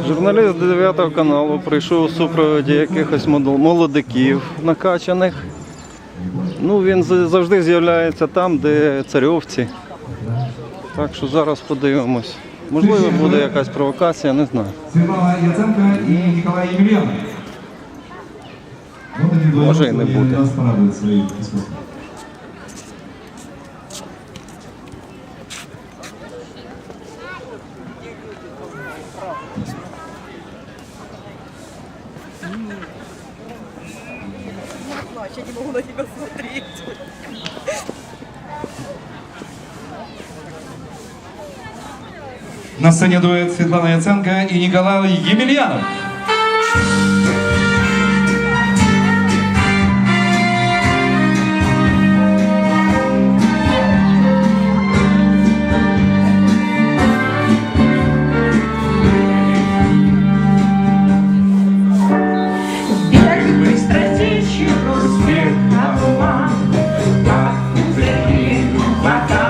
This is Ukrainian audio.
Журналіст 9 каналу прийшов у супроводі якихось молодиків накачаних. Ну, він завжди з'являється там, де царьовці. Так що зараз подивимось. Можливо, буде якась провокація, не знаю. Николай Емельянов. Вот они вдвоем Може, і не буде. Я не могу на тебя смотреть. На сцене дуэт Светлана Яценко и Николай Емельянов. Maka